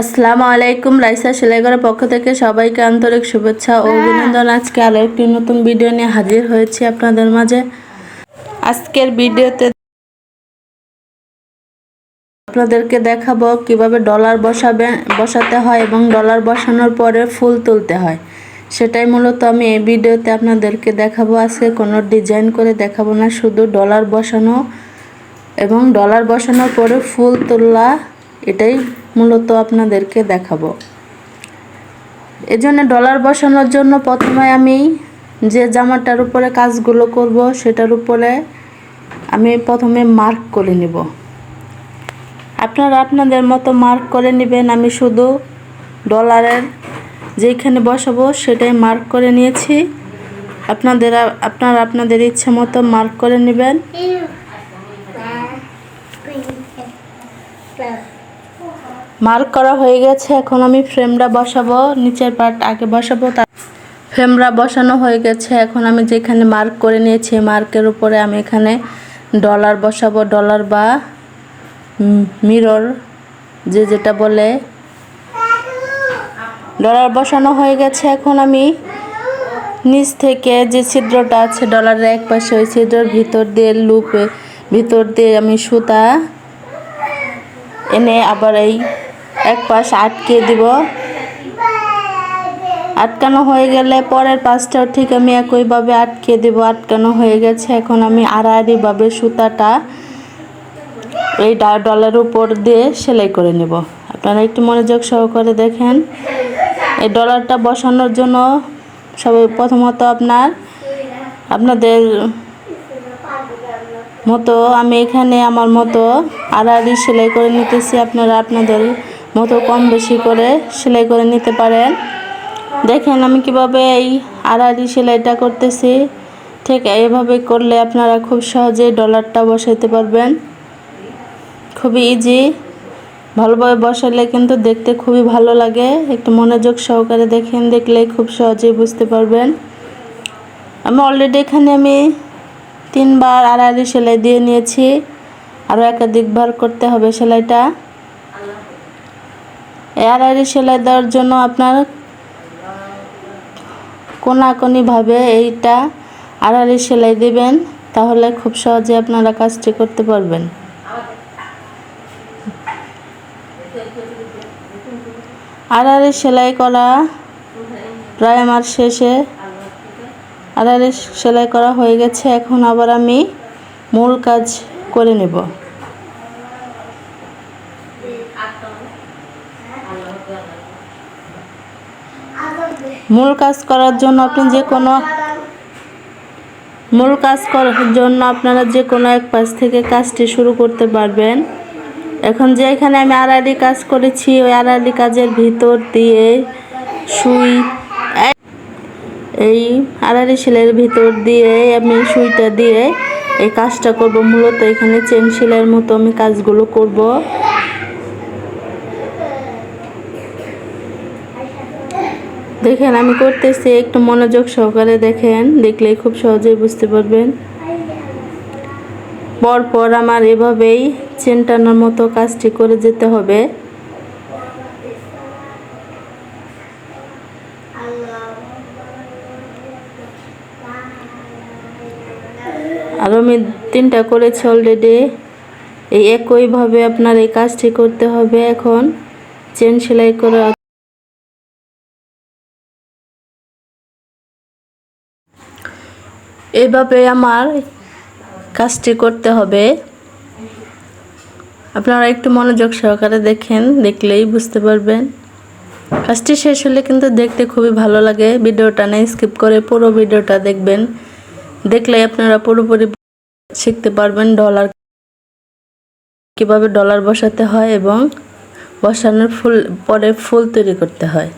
আসসালামু আলাইকুম রাইসা সেলাইগড়ের পক্ষ থেকে সবাইকে আন্তরিক শুভেচ্ছা ও অভিনন্দন। আজকে আরও একটি নতুন ভিডিও নিয়ে হাজির হয়েছি আপনাদের মাঝে। আজকের ভিডিওতে আপনাদেরকে দেখাবো কীভাবে ডলার বসাবে বসাতে হয় এবং ডলার বসানোর পরে ফুল তুলতে হয়। সেটাই মূলত আমি এই ভিডিওতে আপনাদেরকে দেখাবো। আজকে কোনো ডিজাইন করে দেখাবো না শুধু ডলার বসানো এবং ডলার বসানোর পরে ফুল তোলা এটাই মূলত আপনাদেরকে দেখাবো এজন্য ডলার বসানোর জন্য প্রথমে আমি যে জামাটার উপরে কাজগুলো করব সেটার উপরে আমি প্রথমে মার্ক করে নেব আপনারা আপনাদের মতো মার্ক করে নেবেন আমি শুধু ডলারের যেখানে বসাবো সেটাই মার্ক করে নিয়েছি আপনাদের আপনারা আপনাদের ইচ্ছে মতো মার্ক করে নেবেন মার্ক করা হয়ে গেছে। এখন আমি ফ্রেমটা বসাবো, নিচের পার্ট আগে বসাবো, তার ফ্রেমরা বসানো হয়ে গেছে। এখন আমি যেখানে মার্ক করে নিয়েছি মার্কের উপরে আমি এখানে ডলার বসাবো, ডলার বা মিরর, যে যেটা বলে। ডলার বসানো হয়ে গেছে। এখন আমি নিচ থেকে যে ছিদ্রটা আছে, ডলারের এক পাশে ওই ছিদ্রর ভিতর দিয়ে লুপে, ভিতর দিয়ে আমি সুতা এনে আবার এই এক পাশ আটকে দিব। আটকানো হয়ে গেলে পরের পাশটাও ঠিক আমি একইভাবে আটকে দেব। আটকানো হয়ে গেছে, এখন আমি আড়াআড়িভাবে সুতাটা এই ডলার উপর দিয়ে সেলাই করে নেব। আপনারা একটু মনোযোগ সহকারে দেখেন। এই ডলারটা বসানোর জন্য সবাই প্রথমত আপনার, আপনাদের মতো আমি এখানে আমার মতো আড়াআড়ি সেলাই করে নিতেছি। আপনারা আপনাদের মতো কম বেশি করে সেলাই করে নিতে পারেন। দেখেন আমি কীভাবে এই আড়াআড়ি সেলাইটা করতেছি। ঠিক এইভাবে করলে আপনারা খুব সহজেই ডলারটা বসাইতে পারবেন। খুবই ইজি ভালোভাবে বসালে কিন্তু দেখতে খুবই ভালো লাগে। একটু মনোযোগ সহকারে দেখেন, দেখলে খুব সহজেই বুঝতে পারবেন। আমি অলরেডি এখানে আমি তিনবার আড়াআড়ি সেলাই দিয়ে নিয়েছি। আরও একাধিকবার করতে হবে সেলাইটা। এই আড়াআড়ি সেলাই দেওয়ার জন্য আপনার কোনাকোনিভাবে এইটা আড়াআড়ি সেলাই দিবেন, তাহলে খুব সহজে আপনারা কাজটি করতে পারবেন। আড়াআড়ি সেলাই করা প্রায় আমার শেষে। আড়াআড়ি সেলাই করা হয়ে গেছে, এখন আবার আমি মূল কাজ করে নেব। মূল কাজ করার জন্য আপনি যে কোনো মূল কাজ করার জন্য আপনারা যে কোনো এক পাশ থেকে কাজটি শুরু করতে পারবেন। এখন যে এখানে আমি আড়াআড়ি কাজ করেছি, ওই আড়াআড়ি কাজের ভিতর দিয়ে সুই, এই আড়াআড়ি সেলাইয়ের ভিতর দিয়ে আমি সুইটা দিয়ে এই কাজটা করব। মূলত এখানে চেন সেলাইয়ের মতো আমি কাজগুলো করব। দেখেন, আমি করতেছি, একটু মনোযোগ সহকারে দেখেন, দেখলেই খুব সহজেই বুঝতে পারবেন। পরপর আমার এভাবেই চেন টানার মতো কাজটি করে যেতে হবে। আর আমি তিনটা করেছি অলরেডি এই একইভাবে আপনার এই কাজটি করতে হবে এখন। চেন সেলাই করে এভাবে আমার কাজটি করতে হবে। আপনারা একটু মনোযোগ সহকারে দেখেন, দেখলেই বুঝতে পারবেন। কাজটি শেষ হলে কিন্তু দেখতে খুবই ভালো লাগে। ভিডিওটা না স্কিপ করে পুরো ভিডিওটা দেখবেন। দেখলে আপনারা পুরোপুরি শিখতে পারবেন ডলার কীভাবে ডলার বসাতে হয় এবং বসানোর ফুল, পরে ফুল তৈরি করতে হয়।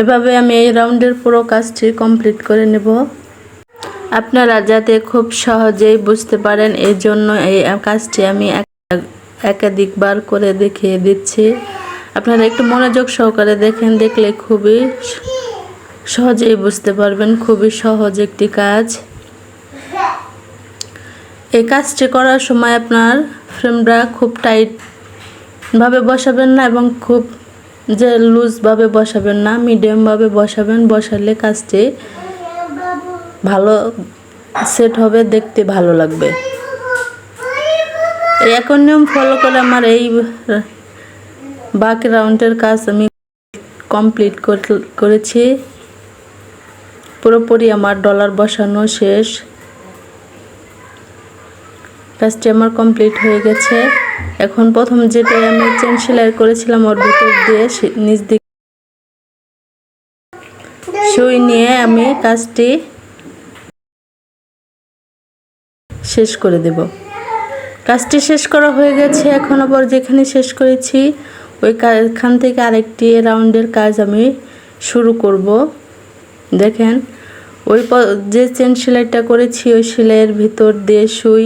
এভাবে আমি এই রাউন্ডের পুরো কাজটি কমপ্লিট করে নেব। আপনারা যাতে খুব সহজেই বুঝতে পারেন এই জন্য এই কাজটি আমি একাধিকবার করে দেখিয়ে দিচ্ছি। আপনারা একটু মনোযোগ সহকারে দেখেন, দেখলে খুবই সহজেই বুঝতে পারবেন, খুবই সহজ একটি কাজ। এই কাজটি করার সময় আপনার ফ্রেমটা খুব টাইট ভাবে বসাবেন না এবং খুব যে লুজভাবে বসাবেন না, মিডিয়ামভাবে বসাবেন, বসালে কাজটি ভালো সেট হবে, দেখতে ভালো লাগবে। একই নিয়ম ফলো করে আমার এই বাকি রাউন্ডের কাজ আমি কমপ্লিট করেছি। পুরোপুরি আমার ডলার বসানো শেষ। কাজটি আমার কমপ্লিট হয়ে গেছে। এখন প্রথম যেটা আমি চেন সেলাই করেছিলাম, ওর ভিতর দিয়ে নিচ দিকে সুই নিয়ে আমি কাজটি শেষ করে দেব। কাজটি শেষ করা হয়ে গেছে, এখন আবার যেখানে শেষ করেছি, ওই এখান থেকে আরেকটি রাউন্ডের কাজ আমি শুরু করব। দেখেন, ওই যে চেন সেলাইটা করেছি, ওই সেলাইয়ের ভিতর দিয়ে সুই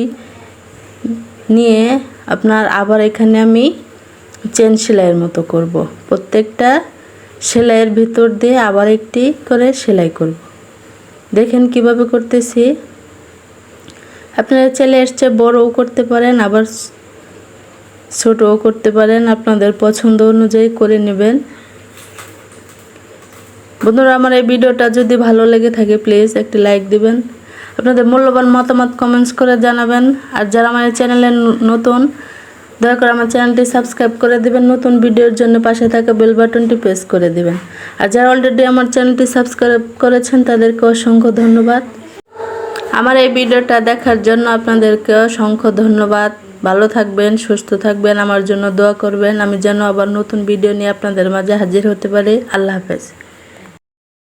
নিয়ে আপনার আবার এখানে আমি চেন সেলাইয়ের মতো করব। প্রত্যেকটা সেলাইয়ের ভিতর দিয়ে আবার একটি করে সেলাই করব। দেখেন কীভাবে করতেছি। আপনারা চাইলে এর চেয়ে বড়ও করতে পারেন, আবার ছোটও করতে পারেন। আপনাদের পছন্দ অনুযায়ী করে নেবেন। বন্ধুরা, আমার এই ভিডিওটা যদি ভালো লেগে থাকে প্লিজ একটি লাইক দিবেন। আপনাদের মূল্যবান মতামত কমেন্টস করে জানাবেন। আর যারা আমার চ্যানেলে নতুন, দয়া করে আমার চ্যানেলটি সাবস্ক্রাইব করে দেবেন। নতুন ভিডিওর জন্য পাশে থাকা বেল বাটনটি প্রেস করে দেবেন। আর যারা অলরেডি আমার চ্যানেলটি সাবস্ক্রাইব করেছেন, তাদেরকে অসংখ্য ধন্যবাদ। আমার এই ভিডিওটা দেখার জন্য আপনাদেরকে অসংখ্য ধন্যবাদ। ভালো থাকবেন, সুস্থ থাকবেন, আমার জন্য দোয়া করবেন। আমি যেন আবার নতুন ভিডিও নিয়ে আপনাদের মাঝে হাজির হতে পারি। আল্লাহ হাফেজ।